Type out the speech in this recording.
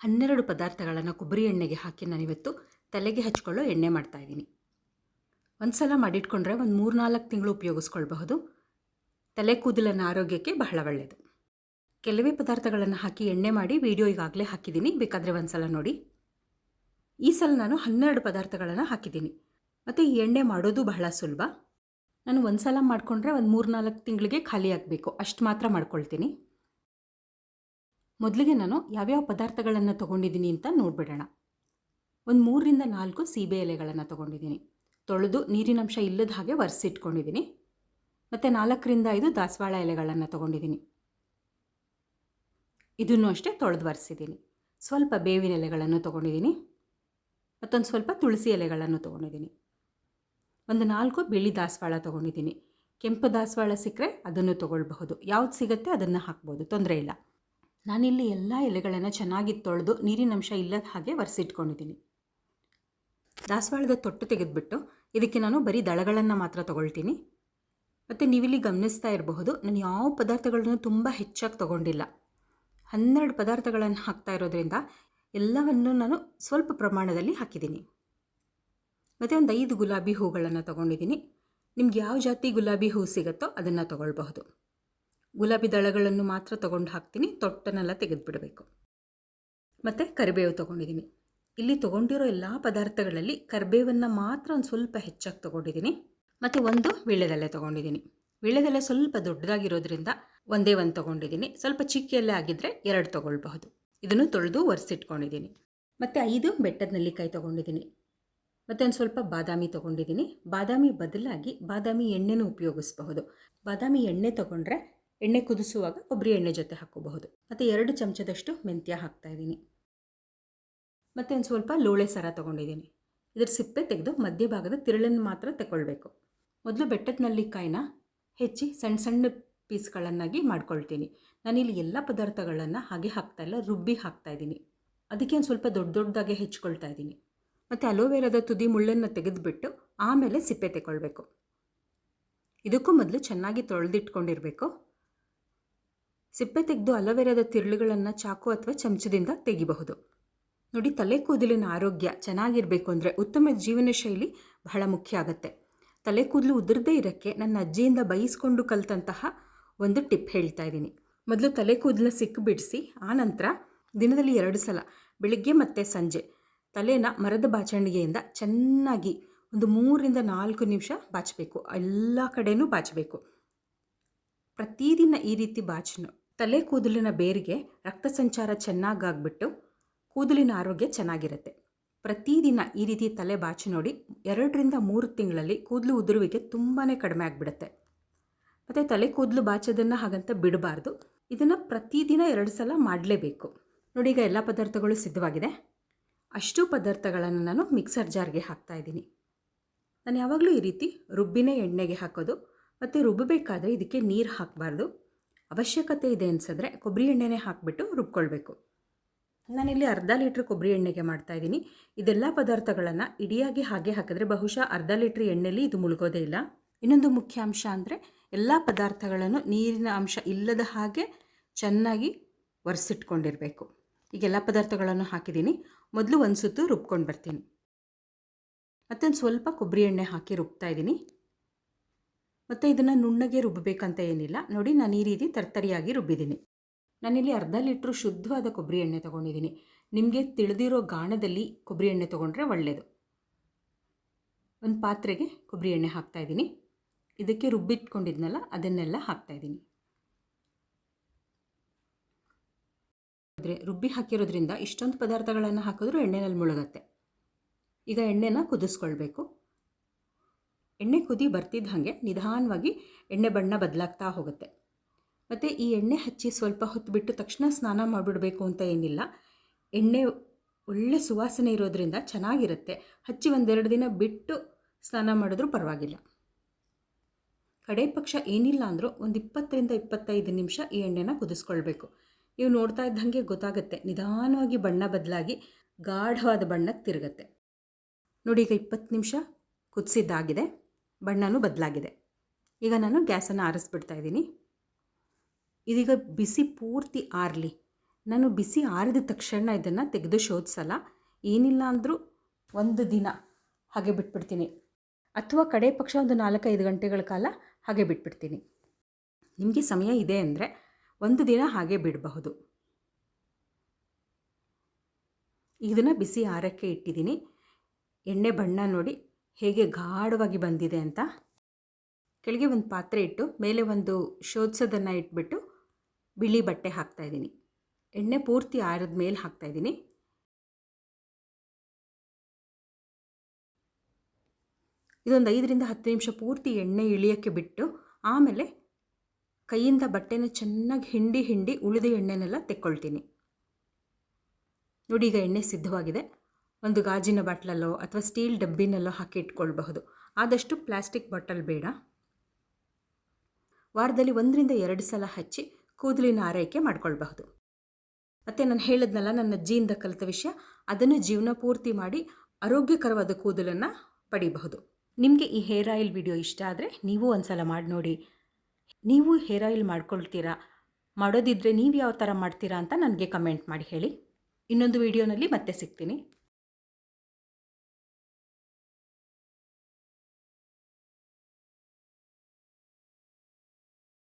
ಹನ್ನೆರಡು ಪದಾರ್ಥಗಳನ್ನು ಕೊಬ್ಬರಿ ಎಣ್ಣೆಗೆ ಹಾಕಿ ನಾನಿವತ್ತು ತಲೆಗೆ ಹಚ್ಕೊಳ್ಳೋ ಎಣ್ಣೆ ಮಾಡ್ತಾಯಿದ್ದೀನಿ ಒಂದು ಸಲ ಮಾಡಿಟ್ಕೊಂಡ್ರೆ ಒಂದು ಮೂರು ನಾಲ್ಕು ತಿಂಗಳು ಉಪಯೋಗಿಸ್ಕೊಳ್ಬಹುದು. ತಲೆ ಕೂದಲನ್ನು ಆರೋಗ್ಯಕ್ಕೆ ಬಹಳ ಒಳ್ಳೆಯದು ಕೆಲವೇ ಪದಾರ್ಥಗಳನ್ನು ಹಾಕಿ ಎಣ್ಣೆ ಮಾಡಿ ವಿಡಿಯೋ ಈಗಾಗಲೇ ಹಾಕಿದ್ದೀನಿ. ಬೇಕಾದರೆ ಒಂದು ಸಲ ನೋಡಿ. ಈ ಸಲ ನಾನು ಹನ್ನೆರಡು ಪದಾರ್ಥಗಳನ್ನು ಹಾಕಿದ್ದೀನಿ. ಮತ್ತು ಈ ಎಣ್ಣೆ ಮಾಡೋದು ಬಹಳ ಸುಲಭ. ನಾನು ಒಂದು ಸಲ ಮಾಡಿಕೊಂಡ್ರೆ ಒಂದು ಮೂರು ನಾಲ್ಕು ತಿಂಗಳಿಗೆ ಖಾಲಿ ಆಗಬೇಕು. ಅಷ್ಟು ಮಾತ್ರ ಮಾಡ್ಕೊಳ್ತೀನಿ. ಮೊದಲಿಗೆ ನಾನು ಯಾವ್ಯಾವ ಪದಾರ್ಥಗಳನ್ನು ತೊಗೊಂಡಿದ್ದೀನಿ ಅಂತ ನೋಡಿಬಿಡೋಣ. ಒಂದು ಮೂರರಿಂದ ನಾಲ್ಕು ಸೀಬೆ ಎಲೆಗಳನ್ನು ತೊಗೊಂಡಿದ್ದೀನಿ. ತೊಳೆದು ನೀರಿನಂಶ ಇಲ್ಲದ ಹಾಗೆ ಒರೆಸಿಟ್ಕೊಂಡಿದ್ದೀನಿ. ಮತ್ತು ನಾಲ್ಕರಿಂದ ಐದು ದಾಸವಾಳ ಎಲೆಗಳನ್ನು ತೊಗೊಂಡಿದ್ದೀನಿ. ಇದನ್ನು ಅಷ್ಟೇ ತೊಳೆದು ಒರೆಸಿದ್ದೀನಿ. ಸ್ವಲ್ಪ ಬೇವಿನ ಎಲೆಗಳನ್ನು ತೊಗೊಂಡಿದ್ದೀನಿ. ಮತ್ತೊಂದು ಸ್ವಲ್ಪ ತುಳಸಿ ಎಲೆಗಳನ್ನು ತೊಗೊಂಡಿದ್ದೀನಿ. ಒಂದು ನಾಲ್ಕು ಬಿಳಿ ದಾಸವಾಳ ತೊಗೊಂಡಿದ್ದೀನಿ. ಕೆಂಪು ದಾಸವಾಳ ಸಿಕ್ಕರೆ ಅದನ್ನು ತೊಗೊಳ್ಬಹುದು. ಯಾವ್ದು ಸಿಗುತ್ತೆ ಅದನ್ನು ಹಾಕ್ಬೋದು. ತೊಂದರೆ ಇಲ್ಲ. ನಾನಿಲ್ಲಿ ಎಲ್ಲ ಎಲೆಗಳನ್ನು ಚೆನ್ನಾಗಿ ತೊಳೆದು ನೀರಿನಂಶ ಇಲ್ಲದ ಹಾಗೆ ಒರೆಸಿಟ್ಕೊಂಡಿದ್ದೀನಿ ದಾಸವಾಳದ ತೊಟ್ಟು ತೆಗೆದುಬಿಟ್ಟು ಇದಕ್ಕೆ ನಾನು ಬರೀ ದಳಗಳನ್ನು ಮಾತ್ರ ತೊಗೊಳ್ತೀನಿ. ಮತ್ತು ನೀವಿಲ್ಲಿ ಗಮನಿಸ್ತಾ ಇರಬಹುದು, ನಾನು ಯಾವ ಪದಾರ್ಥಗಳನ್ನು ತುಂಬ ಹೆಚ್ಚಾಗಿ ತೊಗೊಂಡಿಲ್ಲ. ಹನ್ನೆರಡು ಪದಾರ್ಥಗಳನ್ನು ಹಾಕ್ತಾ ಇರೋದ್ರಿಂದ ಎಲ್ಲವನ್ನು ನಾನು ಸ್ವಲ್ಪ ಪ್ರಮಾಣದಲ್ಲಿ ಹಾಕಿದ್ದೀನಿ ಮತ್ತು ಒಂದು ಐದು ಗುಲಾಬಿ ಹೂಗಳನ್ನು ತೊಗೊಂಡಿದ್ದೀನಿ ನಿಮ್ಗೆ ಯಾವ ಜಾತಿ ಗುಲಾಬಿ ಹೂ ಸಿಗುತ್ತೋ ಅದನ್ನು ತೊಗೊಳ್ಬಹುದು. ಗುಲಾಬಿ ದಳಗಳನ್ನು ಮಾತ್ರ ತೊಗೊಂಡು ಹಾಕ್ತೀನಿ ತೊಟ್ಟನೆಲ್ಲ ತೆಗೆದುಬಿಡಬೇಕು. ಮತ್ತು ಕರಿಬೇವು ತೊಗೊಂಡಿದ್ದೀನಿ ಇಲ್ಲಿ ತೊಗೊಂಡಿರೋ ಎಲ್ಲ ಪದಾರ್ಥಗಳಲ್ಲಿ ಕರಿಬೇವನ್ನು ಮಾತ್ರ ಒಂದು ಸ್ವಲ್ಪ ಹೆಚ್ಚಾಗಿ ತೊಗೊಂಡಿದ್ದೀನಿ ಮತ್ತು ಒಂದು ವೀಳ್ಯದೆಲೆ ತೊಗೊಂಡಿದ್ದೀನಿ ವೀಳ್ಯದೆಲೆ ಸ್ವಲ್ಪ ದೊಡ್ಡದಾಗಿರೋದ್ರಿಂದ ಒಂದೇ ಒಂದು ತೊಗೊಂಡಿದ್ದೀನಿ ಸ್ವಲ್ಪ ಚಿಕ್ಕಿಯಲ್ಲೇ ಆಗಿದ್ದರೆ ಎರಡು ತೊಗೊಳ್ಬಹುದು. ಇದನ್ನು ತೊಳೆದು ಒರೆಸಿಟ್ಕೊಂಡಿದ್ದೀನಿ ಮತ್ತು ಐದು ಬೆಟ್ಟದ ನೆಲ್ಲಿಕಾಯಿ ತೊಗೊಂಡಿದ್ದೀನಿ ಮತ್ತು ಒಂದು ಸ್ವಲ್ಪ ಬಾದಾಮಿ ತೊಗೊಂಡಿದ್ದೀನಿ ಬಾದಾಮಿ ಬದಲಾಗಿ ಬಾದಾಮಿ ಎಣ್ಣೆನೂ ಉಪಯೋಗಿಸಬಹುದು. ಬಾದಾಮಿ ಎಣ್ಣೆ ತೊಗೊಂಡ್ರೆ ಎಣ್ಣೆ ಕುದಿಸುವಾಗ ಕೊಬ್ಬರಿ ಎಣ್ಣೆ ಜೊತೆ ಹಾಕೋಬಹುದು ಮತ್ತು ಎರಡು ಚಮಚದಷ್ಟು ಮೆಂತ್ಯ ಹಾಕ್ತಾಯಿದ್ದೀನಿ ಮತ್ತು ಒಂದು ಸ್ವಲ್ಪ ಲೋಳೆ ಸರ ತೊಗೊಂಡಿದ್ದೀನಿ. ಇದರ ಸಿಪ್ಪೆ ತೆಗೆದು ಮಧ್ಯಭಾಗದ ತಿರುಳನ್ನು ಮಾತ್ರ ತಗೊಳ್ಬೇಕು ಮೊದಲು ಬೆಟ್ಟದ ನಲ್ಲಿಕಾಯಿನ ಹೆಚ್ಚಿ ಸಣ್ಣ ಸಣ್ಣ ಪೀಸ್ಗಳನ್ನಾಗಿ ಮಾಡ್ಕೊಳ್ತೀನಿ. ನಾನಿಲ್ಲಿ ಎಲ್ಲ ಪದಾರ್ಥಗಳನ್ನು ಹಾಗೆ ಹಾಕ್ತಾ ಇಲ್ಲ, ರುಬ್ಬಿ ಹಾಕ್ತಾಯಿದ್ದೀನಿ ಅದಕ್ಕೆ ಒಂದು ಸ್ವಲ್ಪ ದೊಡ್ಡ ದೊಡ್ಡದಾಗೆ ಹೆಚ್ಕೊಳ್ತಾ ಇದ್ದೀನಿ. ಮತ್ತು ಅಲೋವೆರಾದ ತುದಿ ಮುಳ್ಳನ್ನು ತೆಗೆದುಬಿಟ್ಟು ಆಮೇಲೆ ಸಿಪ್ಪೆ ತಗೊಳ್ಬೇಕು ಇದಕ್ಕೂ ಮೊದಲು ಚೆನ್ನಾಗಿ ತೊಳೆದಿಟ್ಕೊಂಡಿರಬೇಕು. ಸಿಪ್ಪೆ ತೆಗೆದು ಅಲೋವೆರಾದ ತಿರುಳುಗಳನ್ನು ಚಾಕು ಅಥವಾ ಚಮಚದಿಂದ ತೆಗಿಬಹುದು. ನೋಡಿ, ತಲೆ ಕೂದಲಿನ ಆರೋಗ್ಯ ಚೆನ್ನಾಗಿರಬೇಕು ಅಂದರೆ ಉತ್ತಮ ಜೀವನ ಶೈಲಿ ಬಹಳ ಮುಖ್ಯ ಆಗುತ್ತೆ. ತಲೆ ಕೂದಲು ಉದುರದೇ ಇರೋಕ್ಕೆ ನನ್ನ ಅಜ್ಜಿಯಿಂದ ಬಯಸ್ಕೊಂಡು ಕಲಿತಂತಹ ಒಂದು ಟಿಪ್ ಹೇಳ್ತಾ ಇದ್ದೀನಿ. ಮೊದಲು ತಲೆ ಕೂದಲನ್ನ ಸಿಕ್ಕಿ ಬಿಡಿಸಿ ಆನಂತರ ದಿನದಲ್ಲಿ ಎರಡು ಸಲ, ಬೆಳಿಗ್ಗೆ ಮತ್ತು ಸಂಜೆ, ತಲೆನ ಮರದ ಬಾಚಣಿಗೆಯಿಂದ ಚೆನ್ನಾಗಿ ಒಂದು ಮೂರರಿಂದ ನಾಲ್ಕು ನಿಮಿಷ ಬಾಚಬೇಕು. ಎಲ್ಲ ಕಡೆಯೂ ಬಾಚಬೇಕು. ಪ್ರತಿದಿನ ಈ ರೀತಿ ಬಾಚನು ತಲೆ ಕೂದಲಿನ ಬೇರಿಗೆ ರಕ್ತ ಸಂಚಾರ ಚೆನ್ನಾಗಾಗ್ಬಿಟ್ಟು ಕೂದಲಿನ ಆರೋಗ್ಯ ಚೆನ್ನಾಗಿರುತ್ತೆ. ಪ್ರತಿದಿನ ಈ ರೀತಿ ತಲೆ ಬಾಚಿ ನೋಡಿ ಎರಡರಿಂದ ಮೂರು ತಿಂಗಳಲ್ಲಿ ಕೂದಲು ಉದುರುವಿಕೆ ತುಂಬಾ ಕಡಿಮೆ ಆಗಿಬಿಡುತ್ತೆ. ಮತ್ತು ತಲೆ ಕೂದಲು ಬಾಚೋದನ್ನು ಹಾಗಂತ ಬಿಡಬಾರ್ದು. ಇದನ್ನು ಪ್ರತಿದಿನ ಎರಡು ಸಲ ಮಾಡಲೇಬೇಕು. ನೋಡಿ ಈಗ ಎಲ್ಲ ಪದಾರ್ಥಗಳು ಸಿದ್ಧವಾಗಿದೆ. ಅಷ್ಟು ಪದಾರ್ಥಗಳನ್ನು ನಾನು ಮಿಕ್ಸರ್ ಜಾರ್ಗೆ ಹಾಕ್ತಾ ಇದ್ದೀನಿ. ನಾನು ಯಾವಾಗಲೂ ಈ ರೀತಿ ರುಬ್ಬಿನೇ ಎಣ್ಣೆಗೆ ಹಾಕೋದು. ಮತ್ತು ರುಬ್ಬಬೇಕಾದ್ರೆ ಇದಕ್ಕೆ ನೀರು ಹಾಕಬಾರ್ದು. ಅವಶ್ಯಕತೆ ಇದೆ ಅನ್ಸಿದ್ರೆ ಕೊಬ್ಬರಿ ಎಣ್ಣೆನೇ ಹಾಕಿಬಿಟ್ಟು ರುಬ್ಕೊಳ್ಬೇಕು. ನಾನಿಲ್ಲಿ ಅರ್ಧ ಲೀಟ್ರ್ ಕೊಬ್ಬರಿ ಎಣ್ಣೆಗೆ ಮಾಡ್ತಾಯಿದ್ದೀನಿ ಇದೆಲ್ಲ ಪದಾರ್ಥಗಳನ್ನು ಇಡಿಯಾಗಿ ಹಾಗೆ ಹಾಕಿದ್ರೆ ಬಹುಶಃ ಅರ್ಧ ಲೀಟ್ರ್ ಎಣ್ಣೆಲಿ ಇದು ಮುಳುಗೋದೇ ಇಲ್ಲ. ಇನ್ನೊಂದು ಮುಖ್ಯ ಅಂಶ ಅಂದರೆ ಎಲ್ಲ ಪದಾರ್ಥಗಳನ್ನು ನೀರಿನ ಅಂಶ ಇಲ್ಲದ ಹಾಗೆ ಚೆನ್ನಾಗಿ ಒರೆಸಿಟ್ಕೊಂಡಿರಬೇಕು. ಈಗ ಎಲ್ಲ ಪದಾರ್ಥಗಳನ್ನು ಹಾಕಿದ್ದೀನಿ. ಮೊದಲು ಒಂದು ಸುತ್ತು ರುಬ್ಕೊಂಡು ಬರ್ತೀನಿ. ಮತ್ತೊಂದು ಸ್ವಲ್ಪ ಕೊಬ್ಬರಿ ಎಣ್ಣೆ ಹಾಕಿ ರುಬ್ತಾ ಇದ್ದೀನಿ. ಮತ್ತು ಇದನ್ನು ನುಣ್ಣಗೆ ರುಬ್ಬಬೇಕಂತ ಏನಿಲ್ಲ. ನೋಡಿ, ನಾನು ಈ ರೀತಿ ತರ್ತರಿಯಾಗಿ ರುಬ್ಬಿದ್ದೀನಿ. ನಾನಿಲ್ಲಿ ಅರ್ಧ ಲೀಟ್ರು ಶುದ್ಧವಾದ ಕೊಬ್ಬರಿ ಎಣ್ಣೆ ತೊಗೊಂಡಿದ್ದೀನಿ. ನಿಮಗೆ ತಿಳಿದಿರೋ ಗಾಣದಲ್ಲಿ ಕೊಬ್ಬರಿ ಎಣ್ಣೆ ತೊಗೊಂಡ್ರೆ ಒಳ್ಳೆಯದು ಒಂದು ಪಾತ್ರೆಗೆ ಕೊಬ್ಬರಿ ಎಣ್ಣೆ ಹಾಕ್ತಾಯಿದ್ದೀನಿ ಇದಕ್ಕೆ ರುಬ್ಬಿಟ್ಕೊಂಡಿದ್ನಲ್ಲ, ಅದನ್ನೆಲ್ಲ ಹಾಕ್ತಾಯಿದ್ದೀನಿ ರುಬ್ಬಿ ಹಾಕಿರೋದ್ರಿಂದ ಇಷ್ಟೊಂದು ಪದಾರ್ಥಗಳನ್ನು ಹಾಕಿದ್ರೂ ಎಣ್ಣೆನಲ್ಲಿ ಮುಳುಗತ್ತೆ. ಈಗ ಎಣ್ಣೆನ ಕುದಿಸ್ಕೊಳ್ಬೇಕು. ಎಣ್ಣೆ ಕುದಿ ಬರ್ತಿದ್ದ ಹಾಗೆ ನಿಧಾನವಾಗಿ ಎಣ್ಣೆ ಬಣ್ಣ ಬದಲಾಗ್ತಾ ಹೋಗುತ್ತೆ. ಮತ್ತು ಈ ಎಣ್ಣೆ ಹಚ್ಚಿ ಸ್ವಲ್ಪ ಹೊತ್ತು ಬಿಟ್ಟು ತಕ್ಷಣ ಸ್ನಾನ ಮಾಡಿಬಿಡಬೇಕು ಅಂತ ಏನಿಲ್ಲ. ಎಣ್ಣೆ ಒಳ್ಳೆ ಸುವಾಸನೆ ಇರೋದರಿಂದ ಚೆನ್ನಾಗಿರುತ್ತೆ. ಹಚ್ಚಿ ಒಂದೆರಡು ದಿನ ಬಿಟ್ಟು ಸ್ನಾನ ಮಾಡಿದ್ರೂ ಪರವಾಗಿಲ್ಲ. ಕಡೆ ಪಕ್ಷ ಏನಿಲ್ಲ ಅಂದರೂ ಒಂದು ಇಪ್ಪತ್ತರಿಂದ ಇಪ್ಪತ್ತೈದು ನಿಮಿಷ ಈ ಎಣ್ಣೆನ ಕುದಿಸ್ಕೊಳ್ಬೇಕು. ನೀವು ನೋಡ್ತಾ ಇದ್ದಂಗೆ ಗೊತ್ತಾಗುತ್ತೆ. ನಿಧಾನವಾಗಿ ಬಣ್ಣ ಬದಲಾಗಿ ಗಾಢವಾದ ಬಣ್ಣಕ್ಕೆ ತಿರುಗತ್ತೆ. ನೋಡಿ ಈಗ ಇಪ್ಪತ್ತು ನಿಮಿಷ ಕುದಿಸಿದ್ದಾಗಿದೆ. ಬಣ್ಣನೂ ಬದಲಾಗಿದೆ. ಈಗ ನಾನು ಗ್ಯಾಸನ್ನು ಆರಿಸ್ಬಿಡ್ತಾ ಇದ್ದೀನಿ. ಇದೀಗ ಬಿಸಿ ಪೂರ್ತಿ ಆರಲಿ. ನಾನು ಬಿಸಿ ಆರಿದ ತಕ್ಷಣ ಇದನ್ನು ತೆಗೆದು ಶೋಧಿಸಲ್ಲ. ಏನಿಲ್ಲ ಅಂದರೂ ಒಂದು ದಿನ ಹಾಗೆ ಬಿಟ್ಬಿಡ್ತೀನಿ. ಅಥವಾ ಕಡೆ ಪಕ್ಷ ಒಂದು ನಾಲ್ಕೈದು ಗಂಟೆಗಳ ಕಾಲ ಹಾಗೆ ಬಿಟ್ಬಿಡ್ತೀನಿ. ನಿಮಗೆ ಸಮಯ ಇದೆ ಅಂದರೆ ಒಂದು ದಿನ ಹಾಗೆ ಬಿಡಬಹುದು. ಇದನ್ನು ಬಿಸಿ ಆರಕ್ಕೆ ಇಟ್ಟಿದ್ದೀನಿ. ಎಣ್ಣೆ ಬಣ್ಣ ನೋಡಿ ಹೇಗೆ ಗಾಢವಾಗಿ ಬಂದಿದೆ ಅಂತ ಕೆಳಗೆ ಒಂದು ಪಾತ್ರೆ ಇಟ್ಟು ಮೇಲೆ ಒಂದು ಶೋಧಿಸೋದನ್ನು ಇಟ್ಬಿಟ್ಟು ಬಿಳಿ ಬಟ್ಟೆ ಹಾಕ್ತಾಯಿದ್ದೀನಿ ಎಣ್ಣೆ ಪೂರ್ತಿ ಆರಿದ ಮೇಲೆ ಹಾಕ್ತಾಯಿದ್ದೀನಿ ಇದೊಂದು ಐದರಿಂದ ಹತ್ತು ನಿಮಿಷ ಪೂರ್ತಿ ಎಣ್ಣೆ ಇಳಿಯೋಕ್ಕೆ ಬಿಟ್ಟು ಆಮೇಲೆ ಕೈಯಿಂದ ಬಟ್ಟೆನ ಚೆನ್ನಾಗಿ ಹಿಂಡಿ ಹಿಂಡಿ ಉಳಿದ ಎಣ್ಣೆನೆಲ್ಲ ತೆಕ್ಕೊಳ್ತೀನಿ. ನೋಡಿ ಈಗ ಎಣ್ಣೆ ಸಿದ್ಧವಾಗಿದೆ. ಒಂದು ಗಾಜಿನ ಬಾಟ್ಲಲ್ಲೋ ಅಥವಾ ಸ್ಟೀಲ್ ಡಬ್ಬಿನಲ್ಲೋ ಹಾಕಿ ಇಟ್ಕೊಳ್ಬಹುದು. ಆದಷ್ಟು ಪ್ಲಾಸ್ಟಿಕ್ ಬಾಟಲ್ ಬೇಡ. ವಾರದಲ್ಲಿ ಒಂದರಿಂದ ಎರಡು ಸಲ ಹಚ್ಚಿ ಕೂದಲಿನ ಆರೈಕೆ ಮಾಡ್ಕೊಳ್ಬಹುದು. ಮತ್ತು ನಾನು ಹೇಳಿದ್ನಲ್ಲ, ನನ್ನ ಅಜ್ಜಿಯಿಂದ ಕಲಿತ ವಿಷಯ, ಅದನ್ನು ಜೀವನ ಪೂರ್ತಿ ಮಾಡಿ ಆರೋಗ್ಯಕರವಾದ ಕೂದಲನ್ನು ಪಡಿಬಹುದು. ನಿಮಗೆ ಈ ಹೇರ್ ಆಯಿಲ್ ವಿಡಿಯೋ ಇಷ್ಟ ಆದರೆ ನೀವು ಒಂದು ಸಲ ಮಾಡಿ ನೋಡಿ. ನೀವು ಹೇರ್ ಆಯಿಲ್ ಮಾಡ್ಕೊಳ್ತೀರಾ? ಮಾಡೋದಿದ್ರೆ ನೀವು ಯಾವ ಥರ ಮಾಡ್ತೀರಾ ಅಂತ ನನಗೆ ಕಮೆಂಟ್ ಮಾಡಿ ಹೇಳಿ. ಇನ್ನೊಂದು ವಿಡಿಯೋನಲ್ಲಿ ಮತ್ತೆ ಸಿಗ್ತೀನಿ.